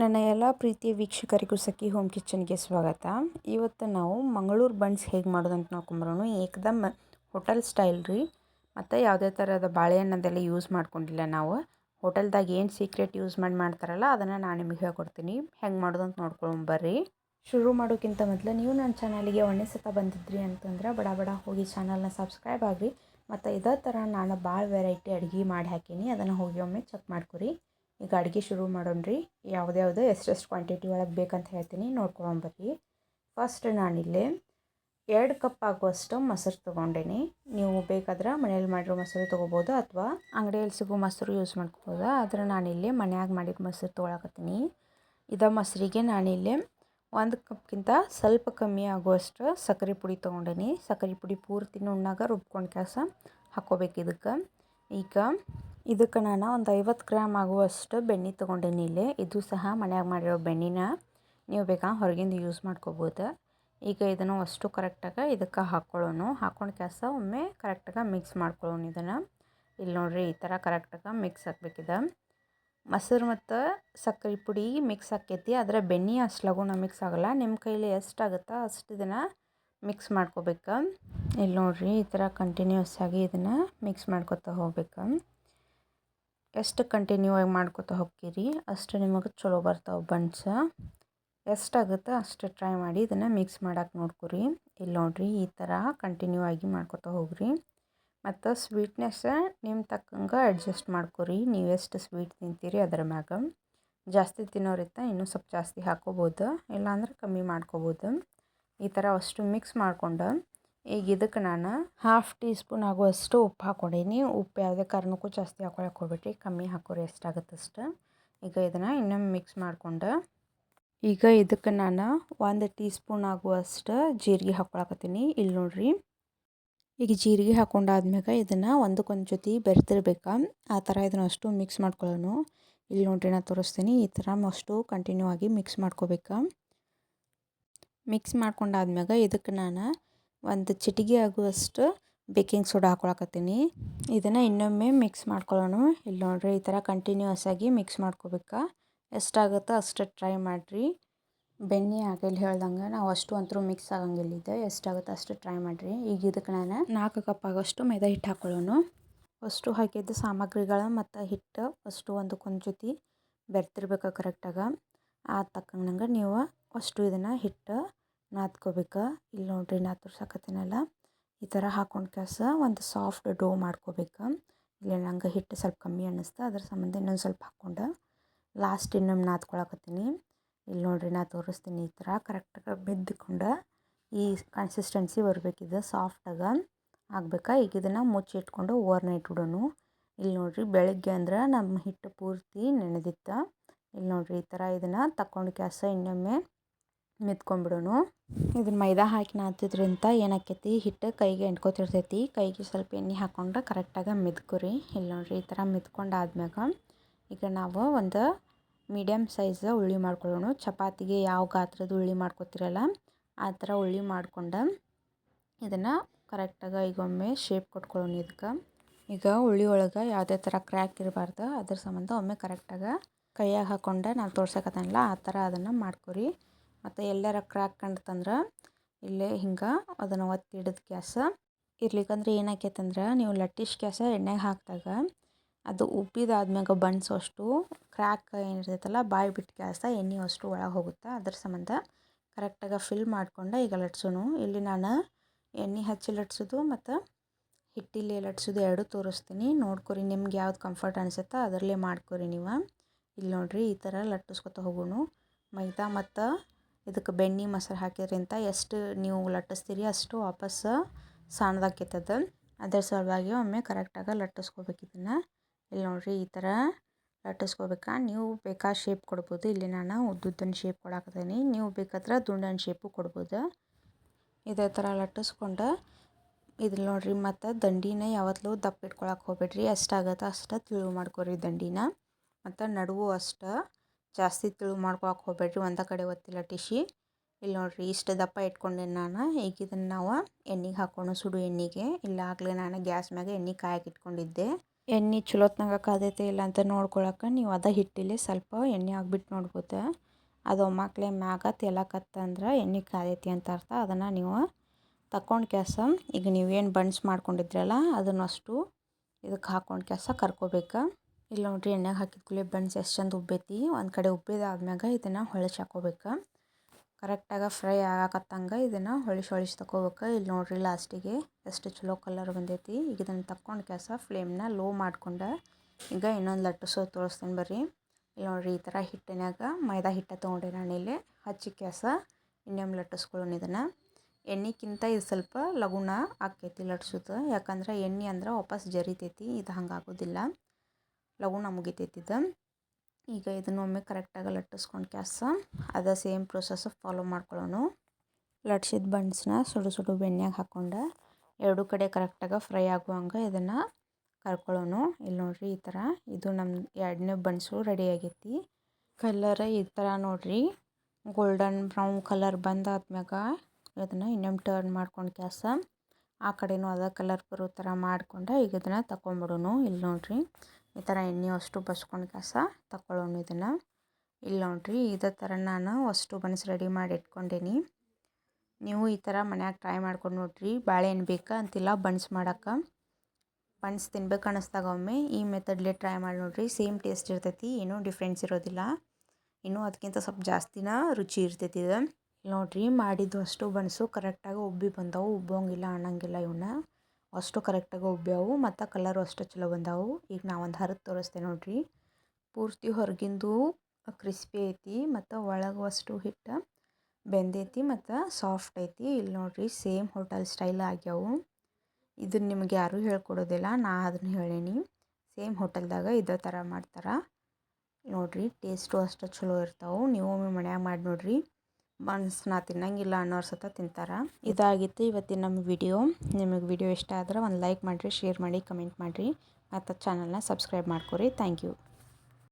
ನನ್ನ ಎಲ್ಲ ಪ್ರೀತಿಯ ವೀಕ್ಷಕರಿಗೂ ಸಖಿ ಹೋಮ್ ಕಿಚನ್ಗೆ ಸ್ವಾಗತ. ಇವತ್ತು ನಾವು ಮಂಗಳೂರು ಬನ್ಸ್ ಹೇಗೆ ಮಾಡೋದು ಅಂತ ನೋಡ್ಕೊಂಬರೋಣ. ಏಕದಮ್ ಹೋಟೆಲ್ ಸ್ಟೈಲ್ ರೀ. ಮತ್ತು ಯಾವುದೇ ಥರದ ಬಾಳೆಹಣ್ಣದೆಲ್ಲ ಯೂಸ್ ಮಾಡ್ಕೊಂಡಿಲ್ಲ ನಾವು. ಹೋಟೆಲ್ದಾಗ ಏನು ಸೀಕ್ರೆಟ್ ಯೂಸ್ ಮಾಡಿ ಮಾಡ್ತಾರಲ್ಲ, ಅದನ್ನು ನಾನು ನಿಮಗೆ ಹೇಳ್ಕೊಡ್ತೀನಿ. ಹೆಂಗೆ ಮಾಡೋದು ಅಂತ ನೋಡ್ಕೊಂಬರ್ರಿ ಶುರು ಮಾಡೋಕ್ಕಿಂತ ಮೊದಲು ನೀವು ನನ್ನ ಚಾನಲಿಗೆ ಒಂದೇ ಸತ ಬಂದಿದ್ರಿ ಅಂತಂದ್ರೆ ಬಡ ಬಡ ಹೋಗಿ ಚಾನಲ್ನ ಸಬ್ಸ್ಕ್ರೈಬ್ ಆಗಿರಿ. ಮತ್ತು ಇದೇ ಥರ ನಾನು ಭಾಳ ವೆರೈಟಿ ಅಡುಗೆ ಮಾಡಿ ಹಾಕೀನಿ. ಅದನ್ನು ಹೋಗಿ ಒಮ್ಮೆ ಚೆಕ್ ಮಾಡ್ಕೊರಿ. ಈಗ ಅಡುಗೆ ಶುರು ಮಾಡೋಣ್ರಿ ಯಾವುದ್ಯಾವುದು ಎಷ್ಟೆಷ್ಟು ಕ್ವಾಂಟಿಟಿ ಒಳಗೆ ಬೇಕಂತ ಹೇಳ್ತೀನಿ ನೋಡ್ಕೊಂಬರ್ರಿ ಫಸ್ಟ್ ನಾನಿಲ್ಲಿ ಎರಡು ಕಪ್ ಆಗುವಷ್ಟು ಮೊಸರು ತೊಗೊಂಡೇನಿ. ನೀವು ಬೇಕಾದ್ರೆ ಮನೇಲಿ ಮಾಡಿರೋ ಮೊಸರು ತೊಗೋಬೋದು ಅಥವಾ ಅಂಗಡಿಯಲ್ಲಿ ಸಿಗೋ ಮೊಸರು ಯೂಸ್ ಮಾಡ್ಕೋಬೋದು. ಆದರೆ ನಾನಿಲ್ಲಿ ಮನ್ಯಾಗ ಮಾಡಿದ ಮೊಸರು ತೊಗೊಳಕತ್ತೀನಿ. ಇದ ಮೊಸರಿಗೆ ನಾನಿಲ್ಲಿ ಒಂದು ಕಪ್ಗಿಂತ ಸ್ವಲ್ಪ ಕಮ್ಮಿ ಆಗುವಷ್ಟು ಸಕ್ಕರೆ ಪುಡಿ ತೊಗೊಂಡೇನಿ. ಸಕ್ಕರೆ ಪುಡಿ ಪೂರ್ತಿ ನುಣ್ಣಾಗ ರುಬ್ಕೊಂಡು ಕೆಲಸ ಹಾಕ್ಕೋಬೇಕು ಇದಕ್ಕೆ. ಈಗ ಇದಕ್ಕೆ ನಾನು ಒಂದು ಐವತ್ತು ಗ್ರಾಮ್ ಆಗುವಷ್ಟು ಬೆಣ್ಣೆ ತೊಗೊಂಡೇನಿ ಇಲ್ಲಿ. ಇದು ಸಹ ಮನ್ಯಾಗ ಮಾಡಿರೋ ಬೆಣ್ಣೆನ ನೀವು ಬೇಕಾ ಹೊರಗಿಂದ ಯೂಸ್ ಮಾಡ್ಕೋಬೋದು. ಈಗ ಇದನ್ನು ಅಷ್ಟು ಕರೆಕ್ಟಾಗಿ ಇದಕ್ಕೆ ಹಾಕ್ಕೊಳ್ಳೋಣ ಹಾಕ್ಕೊಂಡು ಕೆಲಸ ಒಮ್ಮೆ ಕರೆಕ್ಟಾಗಿ ಮಿಕ್ಸ್ ಮಾಡ್ಕೊಳ್ಳೋಣ ಇದನ್ನು. ಇಲ್ಲಿ ನೋಡ್ರಿ ಈ ಥರ ಕರೆಕ್ಟಾಗಿ ಮಿಕ್ಸ್ ಹಾಕ್ಬೇಕಿದೆ ಮೊಸರು ಮತ್ತು ಸಕ್ಕರೆ ಪುಡಿ ಮಿಕ್ಸ್ ಆಕೈತಿ. ಆದರೆ ಬೆಣ್ಣೆ ಅಷ್ಟು ಲಗುನ ಮಿಕ್ಸ್ ಆಗೋಲ್ಲ. ನಿಮ್ಮ ಕೈಲಿ ಎಷ್ಟಾಗುತ್ತೋ ಅಷ್ಟು ಇದನ್ನು ಮಿಕ್ಸ್ ಮಾಡ್ಕೋಬೇಕು. ಇಲ್ಲಿ ನೋಡ್ರಿ ಈ ಥರ ಕಂಟಿನ್ಯೂಸ್ ಆಗಿ ಇದನ್ನು ಮಿಕ್ಸ್ ಮಾಡ್ಕೊತಾ ಹೋಗ್ಬೇಕು. ಎಷ್ಟು ಕಂಟಿನ್ಯೂ ಆಗಿ ಮಾಡ್ಕೊತಾ ಹೋಗ್ತೀರಿ? ಅಷ್ಟು ನಿಮಗೆ ಚಲೋ ಬರ್ತಾವೆ ಬನ್ಸ್ ಎಷ್ಟಾಗುತ್ತೋ ಅಷ್ಟು ಟ್ರೈ ಮಾಡಿ ಇದನ್ನು ಮಿಕ್ಸ್ ಮಾಡಕ್ಕೆ ನೋಡ್ಕೊರಿ. ಇಲ್ಲಿ ನೋಡಿರಿ ಈ ಥರ ಕಂಟಿನ್ಯೂ ಆಗಿ ಮಾಡ್ಕೊತಾ ಹೋಗ್ರಿ. ಮತ್ತು ಸ್ವೀಟ್ನೆಸ್ ನಿಮ್ಮ ತಕ್ಕಂಗೆ ಅಡ್ಜಸ್ಟ್ ಮಾಡ್ಕೊರಿ. ನೀವು ಎಷ್ಟು ಸ್ವೀಟ್ ತಿಂತೀರಿ ಅದರ ಮ್ಯಾಗ. ಜಾಸ್ತಿ ತಿನ್ನೋರಿತ್ತ ಇನ್ನೂ ಸ್ವಲ್ಪ ಜಾಸ್ತಿ ಹಾಕೋಬೋದು. ಇಲ್ಲಾಂದ್ರೆ ಕಮ್ಮಿ ಮಾಡ್ಕೋಬೋದು. ಈ ಥರ ಅಷ್ಟು ಮಿಕ್ಸ್ ಮಾಡ್ಕೊಂಡು ಈಗ ಇದಕ್ಕೆ ನಾನು ಹಾಫ್ ಟೀ ಸ್ಪೂನ್ ಆಗುವಷ್ಟು ಉಪ್ಪು ಹಾಕ್ಕೊಂಡೀನಿ ಉಪ್ಪು ಯಾವುದೇ ಕಾರಣಕ್ಕೂ ಜಾಸ್ತಿ ಹಾಕೊಳಕ್ಕೆ ಹೋಗ್ಬಿಟ್ರಿ ಕಮ್ಮಿ ಹಾಕೋರಿ ಎಷ್ಟಾಗುತ್ತೆ ಅಷ್ಟು. ಈಗ ಇದನ್ನು ಇನ್ನೊಮ್ಮೆ ಮಿಕ್ಸ್ ಮಾಡಿಕೊಂಡು ಈಗ ಇದಕ್ಕೆ ನಾನು ಒಂದು ಟೀ ಸ್ಪೂನ್ ಆಗುವಷ್ಟು ಜೀರಿಗೆ ಹಾಕೊಳಕತ್ತೀನಿ. ಇಲ್ಲಿ ನೋಡ್ರಿ. ಈಗ ಜೀರಿಗೆ ಹಾಕೊಂಡಾದ್ಮ್ಯಾಗ ಇದನ್ನು ಒಂದಕ್ಕೊಂದು ಜೊತೆ ಬೆರೆತಿರ್ಬೇಕು ಆ ಥರ ಇದನ್ನು ಅಷ್ಟು ಮಿಕ್ಸ್ ಮಾಡ್ಕೊಳ್ಳೋನು. ಇಲ್ಲಿ ನೋಡ್ರಿ ನಾನು ತೋರಿಸ್ತೀನಿ. ಈ ಥರ ಅಷ್ಟು ಕಂಟಿನ್ಯೂ ಆಗಿ ಮಿಕ್ಸ್ ಮಾಡ್ಕೋಬೇಕು? ಮಿಕ್ಸ್ ಮಾಡ್ಕೊಂಡಾದ್ಮ್ಯಾಗ ಇದಕ್ಕೆ ನಾನು ಒಂದು ಚಿಟಿಗೆ ಆಗುವಷ್ಟು ಬೇಕಿಂಗ್ ಸೋಡಾ ಹಾಕ್ಕೊಳಕತ್ತೀನಿ ಇದನ್ನು ಇನ್ನೊಮ್ಮೆ ಮಿಕ್ಸ್ ಮಾಡ್ಕೊಳ್ಳೋಣ. ಇಲ್ಲಿ ನೋಡ್ರಿ, ಈ ಥರ ಕಂಟಿನ್ಯೂಸ್ ಆಗಿ ಮಿಕ್ಸ್ ಮಾಡ್ಕೋಬೇಕಾ. ಎಷ್ಟಾಗುತ್ತೋ ಅಷ್ಟು ಟ್ರೈ ಮಾಡಿರಿ. ಬೆಣ್ಣೆ ಆಗಲಿ ಹೇಳ್ದಂಗೆ ನಾವು ಅಷ್ಟು ಅಂತರೂ ಮಿಕ್ಸ್ ಆಗಂಗಿಲ್ಲಿದೆ ಎಷ್ಟಾಗುತ್ತೆ ಅಷ್ಟು ಟ್ರೈ ಮಾಡಿರಿ. ಈಗ ಇದಕ್ಕೆ ನಾನು ನಾಲ್ಕು ಕಪ್ ಆಗೋಷ್ಟು ಮೈದಾ ಹಿಟ್ಟು ಹಾಕ್ಕೊಳ್ಳೋಣ ಅಷ್ಟು ಹಾಕಿದ್ದು ಸಾಮಗ್ರಿಗಳು ಮತ್ತು ಹಿಟ್ಟು ಅಷ್ಟು ಒಂದು ಜೊತೆ ಬೆರ್ತಿರ್ಬೇಕು ಕರೆಕ್ಟಾಗಿ ಆ ತಕ್ಕಂಗೆ ನೀವು ಅಷ್ಟು ಇದನ್ನು ಹಿಟ್ಟು ನಾದ್ಕೋಬೇಕು? ಇಲ್ಲಿ ನೋಡಿರಿ ನಾ ತೋರ್ಸಕತ್ತೀನಲ್ಲ ಈ ಥರ ಹಾಕೊಂಡು ಕೆಲಸ ಒಂದು ಸಾಫ್ಟ್ ಡೋ ಮಾಡ್ಕೋಬೇಕು? ಇಲ್ಲಿ ನಂಗೆ ಹಿಟ್ಟು ಸ್ವಲ್ಪ ಕಮ್ಮಿ ಅನ್ನಿಸ್ತು. ಅದ್ರ ಸಂಬಂಧ ಇನ್ನೊಂದು ಸ್ವಲ್ಪ ಹಾಕ್ಕೊಂಡು ಲಾಸ್ಟ್ ಇನ್ನೊಮ್ಮೆ ನಾದ್ಕೊಳಕತ್ತೀನಿ. ಇಲ್ಲಿ ನೋಡಿರಿ ನಾ ತೋರಿಸ್ತೀನಿ ಈ ಥರ. ಕರೆಕ್ಟಾಗಿ ಬಿದ್ದುಕೊಂಡು ಈ ಕನ್ಸಿಸ್ಟೆನ್ಸಿ ಬರಬೇಕಿದೆ ಸಾಫ್ಟಾಗಿ ಆಗ್ಬೇಕಾ? ಈಗ ಇದನ್ನು ಮುಚ್ಚಿಟ್ಕೊಂಡು ಓವರ್ ನೈಟ್ ಇಡೋಣ ಇಲ್ಲಿ ನೋಡ್ರಿ ಬೆಳಗ್ಗೆ ಅಂದ್ರೆ ನಮ್ಮ ಹಿಟ್ಟು ಪೂರ್ತಿ ನೆನೆದಿತ್ತು. ಇಲ್ಲಿ ನೋಡ್ರಿ ಈ ಥರ ಇದನ್ನು ತಕೊಂಡು ಕ್ಯಾಸ ಇನ್ನೊಮ್ಮೆ ಮೆತ್ಕೊಂಡ್ಬಿಡೋಣ ಇದನ್ನು ಮೈದಾ ಹಾಕಿ ನಾತಿದ್ರಿಂದ ಏನಾಕೈತಿ? ಹಿಟ್ಟು ಕೈಗೆ ಎಂಟ್ಕೊತಿರ್ತೈತಿ ಕೈಗೆ ಸ್ವಲ್ಪ ಎಣ್ಣೆ ಹಾಕ್ಕೊಂಡ್ರೆ ಕರೆಕ್ಟಾಗಿ ಮೆದ್ಕೊರಿ. ಇಲ್ಲಿ ನೋಡಿರಿ ಈ ಥರ ಮೆತ್ಕೊಂಡಾದ್ಮ್ಯಾಗ ಈಗ ನಾವು ಒಂದು ಮೀಡಿಯಮ್ ಸೈಜ್ ಉಳ್ಳಿ ಮಾಡ್ಕೊಳ್ಳೋಣ. ಚಪಾತಿಗೆ ಯಾವ ಗಾತ್ರದ ಉಳ್ಳಿ ಮಾಡ್ಕೊತಿರಲ್ಲ, ಆ ಥರ ಉಳ್ಳಿ ಮಾಡ್ಕೊಂಡು ಇದನ್ನು ಕರೆಕ್ಟಾಗಿ ಈಗ ಒಮ್ಮೆ ಶೇಪ್ ಕೊಟ್ಕೊಳ್ಳೋಣ ಇದಕ್ಕೆ. ಈಗ ಉಳ್ಳಿ ಒಳಗೆ ಯಾವುದೇ ಥರ ಕ್ರ್ಯಾಕ್ ಇರಬಾರ್ದು. ಅದ್ರ ಸಂಬಂಧ ಒಮ್ಮೆ ಕರೆಕ್ಟಾಗಿ ಕೈಯಾಗ ಹಾಕ್ಕೊಂಡು ನಾನು ತೋರ್ಸಕತ್ತನಲ್ಲ, ಆ ಥರ ಅದನ್ನು ಮಾಡ್ಕೊರಿ. ಮತ್ತು ಎಲ್ಲರ ಕ್ರ್ಯಾಕ್ ಕಂಡ್ತಂದ್ರೆ ಇಲ್ಲೇ ಹಿಂಗೆ ಅದನ್ನು ಒತ್ತಿ ಹಿಡಿದ ಗ್ಯಾಸ ಇರ್ಲಿಕ್ಕಂದ್ರೆ ಏನಾಕೈತಂದ್ರೆ ನೀವು ಲಟ್ಟಿಶ್ ಗ್ಯಾಸ ಎಣ್ಣೆಗೆ ಹಾಕಿದಾಗ ಅದು ಉಬ್ಬಿದಾದ್ಮ್ಯಾಗ ಬನ್ಸ್ ಅಷ್ಟು ಕ್ರ್ಯಾಕ್ ಏನಿರ್ತೈತಲ್ಲ ಬಾಯಿ ಬಿಟ್ಟು ಗ್ಯಾಸ ಎಣ್ಣೆ ಅಷ್ಟು ಒಳಗೆ ಹೋಗುತ್ತೆ. ಅದ್ರ ಸಂಬಂಧ ಕರೆಕ್ಟಾಗಿ ಫಿಲ್ ಮಾಡ್ಕೊಂಡು ಈಗ ಲಟ್ಸೋಣ ಇಲ್ಲಿ ನಾನು ಎಣ್ಣೆ ಹಚ್ಚಿ ಲಟ್ಸೋದು ಮತ್ತು ಹಿಟ್ಟಿಲ್ಲಿ ಲಟ್ಸೋದು ಎರಡು ತೋರಿಸ್ತೀನಿ. ನೋಡ್ಕೊರಿ ನಿಮ್ಗೆ ಯಾವ್ದು ಕಂಫರ್ಟ್ ಅನಿಸುತ್ತೋ ಅದರಲ್ಲೇ ಮಾಡ್ಕೊರಿ ನೀವು. ಇಲ್ಲಿ ನೋಡಿರಿ ಈ ಥರ ಲಟ್ಟಿಸ್ಕೊತ ಹೋಗೋಣ. ಮೈದಾ ಮತ್ತು ಇದಕ್ಕೆ ಬೆಣ್ಣೆ, ಮೊಸರು ಹಾಕಿದ್ರಿಂತ ಎಷ್ಟು ನೀವು ಲಟ್ಟಿಸ್ತೀರಿ ಅಷ್ಟು ವಾಪಸ್ ಸಣ್ಣದಾಕೈತದ ಅದರ ಸಲುವಾಗಿ ಒಮ್ಮೆ ಕರೆಕ್ಟಾಗಿ ಲಟ್ಟಿಸ್ಕೋಬೇಕು ಇದನ್ನು. ಇಲ್ಲಿ ನೋಡಿರಿ ಈ ಥರ ಲಟ್ಟಿಸ್ಕೋಬೇಕಾ? ನೀವು ಬೇಕಾ ಶೇಪ್ ಕೊಡ್ಬೋದು. ಇಲ್ಲಿ ನಾನು ಉದ್ದುದ್ದನ ಶೇಪ್ ಕೊಡಾಕತ್ತೀನಿ. ನೀವು ಬೇಕಾದ್ರೆ ದುಂಡನ ಶೇಪು ಕೊಡ್ಬೋದು. ಇದೇ ಥರ ಲಟ್ಟಿಸ್ಕೊಂಡು ಇದ್ರಲ್ಲಿ ನೋಡಿರಿ ಮತ್ತು ದಂಡಿನ ಯಾವತ್ತಲೂ ದಪ್ಪ ಇಟ್ಕೊಳಕ್ಕೆ ಹೋಗ್ಬೇಡ್ರಿ. ಎಷ್ಟಾಗತ್ತೆ ಅಷ್ಟು ತಿಳು ಮಾಡ್ಕೊರಿ ದಂಡಿನ. ಮತ್ತು ನಡುವು ಅಷ್ಟು ಜಾಸ್ತಿ ತಿಳು ಮಾಡ್ಕೊಳಕ್ಕೆ ಹೋಗ್ಬೇಡ್ರಿ, ಒಂದೇ ಕಡೆ ಒತ್ತಿಲ್ಲ ಟಿಶಿ. ಇಲ್ಲಿ ನೋಡಿರಿ ಇಷ್ಟು ದಪ್ಪ ಇಟ್ಕೊಂಡೆ ನಾನು, ಈಗ ಇದನ್ನು ನಾವು ಎಣ್ಣೆಗೆ ಹಾಕೋಣ ಸುಡು ಎಣ್ಣೆಗೆ. ಇಲ್ಲ ಆಗಲೇ ನಾನು ಗ್ಯಾಸ್ ಮ್ಯಾಗ ಎಣ್ಣೆ ಕಾಯಕ್ಕೆ ಇಟ್ಕೊಂಡಿದ್ದೆ. ಎಣ್ಣೆ ಚಲೋತ್ನಾಗ ಕಾದೈತೆ ಇಲ್ಲ ಅಂತ ನೋಡ್ಕೊಳಕ್ಕೆ ನೀವು ಅದ ಹಿಟ್ಟಿಲಿ ಸ್ವಲ್ಪ ಎಣ್ಣೆ ಹಾಕ್ಬಿಟ್ಟು ನೋಡ್ಬೋದು ಅದು ಒಮ್ಮಕ್ಲೆ ಮ್ಯಾಗ ತೇಲಕತ್ತಂದ್ರೆ ಎಣ್ಣೆ ಕಾದೈತಿ ಅಂತ ಅರ್ಥ. ಅದನ್ನು ನೀವು ತಕೊಂಡು ಕೆಸ ಈಗ ನೀವೇನು ಬಣ್ಸ್ ಮಾಡ್ಕೊಂಡಿದ್ರಲ್ಲ ಅದನ್ನಷ್ಟು ಇದಕ್ಕೆ ಹಾಕ್ಕೊಂಡು ಕ್ಯಾಸ ಕರ್ಕೋಬೇಕು. ಇಲ್ಲ ನೋಡ್ರಿ ಎಣ್ಣೆಗೆ ಹಾಕಿದ ಬಣ್ಸ್ ಎಷ್ಟು ಚಂದ ಉಬ್ಬೈತಿ. ಒಂದು ಕಡೆ ಉಬ್ಬಿದಾದ್ಮ್ಯಾಗ ಇದನ್ನು ಹೊಳಿಸಿ ಹಾಕೋಬೇಕು ಕರೆಕ್ಟಾಗಿ ಫ್ರೈ ಆಗಕತ್ತಂಗೆ ಇದನ್ನು ಹೊಳಿಸಿ ಹೊಳಿಸಿ ತಗೋಬೇಕು ಇಲ್ಲಿ ನೋಡ್ರಿ ಲಾಸ್ಟಿಗೆ ಎಷ್ಟು ಚಲೋ ಕಲರ್ ಬಂದೈತಿ. ಈಗ ಇದನ್ನು ತಕ್ಕೊಂಡು ಕೆಲಸ ಫ್ಲೇಮ್ನ ಲೋ ಮಾಡ್ಕೊಂಡು ಈಗ ಇನ್ನೊಂದು ಲಟ್ಟಿಸೋ ತೋರಿಸ್ತೀನಿ ಬರ್ರಿ. ಇಲ್ಲಿ ನೋಡ್ರಿ ಈ ಥರ ಹಿಟ್ಟಿನಾಗ ಮೈದಾ ಹಿಟ್ಟು ತೊಗೊಂಡೆ ನಾನಿಲ್ಲಿ ಹಚ್ಚಿ ಕ್ಯಾಸ ಇನ್ನೊಮ್ಮೆ ಲಟ್ಟಿಸ್ಕೊಳ್ಳೋಣ ಇದನ್ನು. ಎಣ್ಣೆಕ್ಕಿಂತ ಇದು ಸ್ವಲ್ಪ ಲಗುಣ ಆಕೈತಿ ಲಟ್ಸೋದು. ಯಾಕಂದ್ರೆ ಎಣ್ಣೆ ಅಂದ್ರೆ ವಾಪಸ್ ಜರಿತೈತಿ, ಇದು ಹಂಗೆ ಆಗೋದಿಲ್ಲ ಲಗುನ ಈಗ ಇದನ್ನು ಒಮ್ಮೆ ಕರೆಕ್ಟಾಗಿ ಲಟ್ಟಿಸ್ಕೊಂಡು ಕ್ಯಾಸ, ಅದ ಸೇಮ್ ಪ್ರೊಸೆಸ್ ಫಾಲೋ ಮಾಡ್ಕೊಳ್ಳೋನು ಲಟ್ಸಿದ ಬಣ್ಸ್ನ ಸುಡು ಸುಡು ಬೆಣ್ಣೆಗೆ ಹಾಕ್ಕೊಂಡು ಎರಡು ಕಡೆ ಕರೆಕ್ಟಾಗಿ ಫ್ರೈ ಆಗುವಂಗೆ ಇದನ್ನು ಕರ್ಕೊಳ್ಳೋನು ಇಲ್ಲಿ ನೋಡ್ರಿ ಈ ಥರ ಇದು ನಮ್ಮ ಎರಡನೇ ಬಣ್ಸು ರೆಡಿ ಆಗೈತಿ. ಕಲರ್ ಈ ಥರ ನೋಡ್ರಿ ಗೋಲ್ಡನ್ ಬ್ರೌನ್ ಕಲರ್ ಬಂದಾದ್ಮ್ಯಾಗ ಇದನ್ನು ಇನ್ನೊಮ್ಮೆ ಟರ್ನ್ ಮಾಡ್ಕೊಂಡು ಕ್ಯಾಸ, ಆ ಕಡೆನೂ ಅದ ಕಲರ್ ಬರೋ ಥರ ಮಾಡ್ಕೊಂಡು ಈಗ ಇದನ್ನು ತಗೊಂಬಿಡೋನು ಇಲ್ಲಿ ನೋಡ್ರಿ ಈ ಥರ ಎಣ್ಣೆ ಅಷ್ಟು ಬಸ್ಕೊಂಡು ಕಸ ತಗೊಳ್ಳೋಣ ಇದನ್ನು. ಇಲ್ಲ ನೋಡ್ರಿ, ಇದೇ ಥರ ನಾನು ಅಷ್ಟು ಬನ್ಸ್ ರೆಡಿ ಮಾಡಿ ಇಟ್ಕೊಂಡೇನಿ. ನೀವು ಈ ಥರ ಮನ್ಯಾಗ ಟ್ರೈ ಮಾಡ್ಕೊಂಡು ನೋಡ್ರಿ ಬಾಳೆಹಣ್ಣು ಬೇಕಾ ಅಂತಿಲ್ಲ ಬನ್ಸ್ ಮಾಡೋಕ್ಕೆ. ಬನ್ಸ್ ತಿನ್ಬೇಕು ಅನ್ನಿಸ್ದಾಗ ಒಮ್ಮೆ, ಈ ಮೆಥಡ್ಲೆ ಟ್ರೈ ಮಾಡಿ ನೋಡ್ರಿ ಸೇಮ್ ಟೇಸ್ಟ್ ಇರ್ತೈತಿ, ಏನೂ ಡಿಫ್ರೆನ್ಸ್ ಇರೋದಿಲ್ಲ. ಇನ್ನೂ ಅದಕ್ಕಿಂತ ಸ್ವಲ್ಪ ಜಾಸ್ತಿನ ರುಚಿ ಇರ್ತೈತಿ ಇದು. ನೋಡ್ರಿ, ಮಾಡಿದ್ದು ಅಷ್ಟು ಬನ್ಸು ಕರೆಕ್ಟಾಗಿ ಉಬ್ಬಿ ಬಂದವು, ಉಬ್ಬೋಂಗಿಲ್ಲ, ಅನ್ನಂಗಿಲ್ಲ ಇವನ್ನ ಅಷ್ಟು ಕರೆಕ್ಟಾಗಿ ಉಬ್ಬ್ಯಾವು, ಮತ್ತು ಕಲರು ಅಷ್ಟು ಚಲೋ ಬಂದವು. ಈಗ ನಾ ಒಂದು ಹರಿದು ತೋರಿಸ್ತೇನೆ ನೋಡ್ರಿ. ಪೂರ್ತಿ ಹೊರಗಿಂದು ಕ್ರಿಸ್ಪಿ ಐತಿ ಮತ್ತು ಒಳಗೆ ಅಷ್ಟು ಹಿಟ್ಟು ಬೆಂದೈತಿ ಮತ್ತು ಸಾಫ್ಟ್ ಐತಿ. ಇಲ್ಲಿ ನೋಡ್ರಿ ಸೇಮ್ ಹೋಟೆಲ್ ಸ್ಟೈಲ್ ಆಗ್ಯಾವು. ಇದನ್ನು ನಿಮ್ಗೆ ಯಾರೂ ಹೇಳ್ಕೊಡೋದಿಲ್ಲ, ನಾ ಅದನ್ನ ಹೇಳೀನಿ. ಸೇಮ್ ಹೋಟೆಲ್ದಾಗ ಇದೇ ಥರ ಮಾಡ್ತಾರೆ. ನೋಡ್ರಿ, ಟೇಸ್ಟು ಅಷ್ಟು ಚಲೋ ಇರ್ತಾವೆ. ನೀವು ಒಮ್ಮೆ ಮನ್ಯಾಗ ಮಾಡಿ ನೋಡ್ರಿ. ಬನ್ಸ್ನ ತಿನ್ನಂಗಿಲ್ಲ ಅನ್ನೋರು ಸತ ತಿಂತಾರೆ. ಇದಾಗಿತ್ತು ಇವತ್ತಿನ ನಮ್ಮ ವಿಡಿಯೋ. ನಿಮಗೆ ವಿಡಿಯೋ ಇಷ್ಟ ಆದ್ರೆ ಒಂದು ಲೈಕ್ ಮಾಡಿರಿ, ಶೇರ್ ಮಾಡಿ, ಕಮೆಂಟ್ ಮಾಡಿರಿ. ಮತ್ತು ಚಾನಲ್ನ ಸಬ್ಸ್ಕ್ರೈಬ್ ಮಾಡ್ಕೊರಿ. Thank you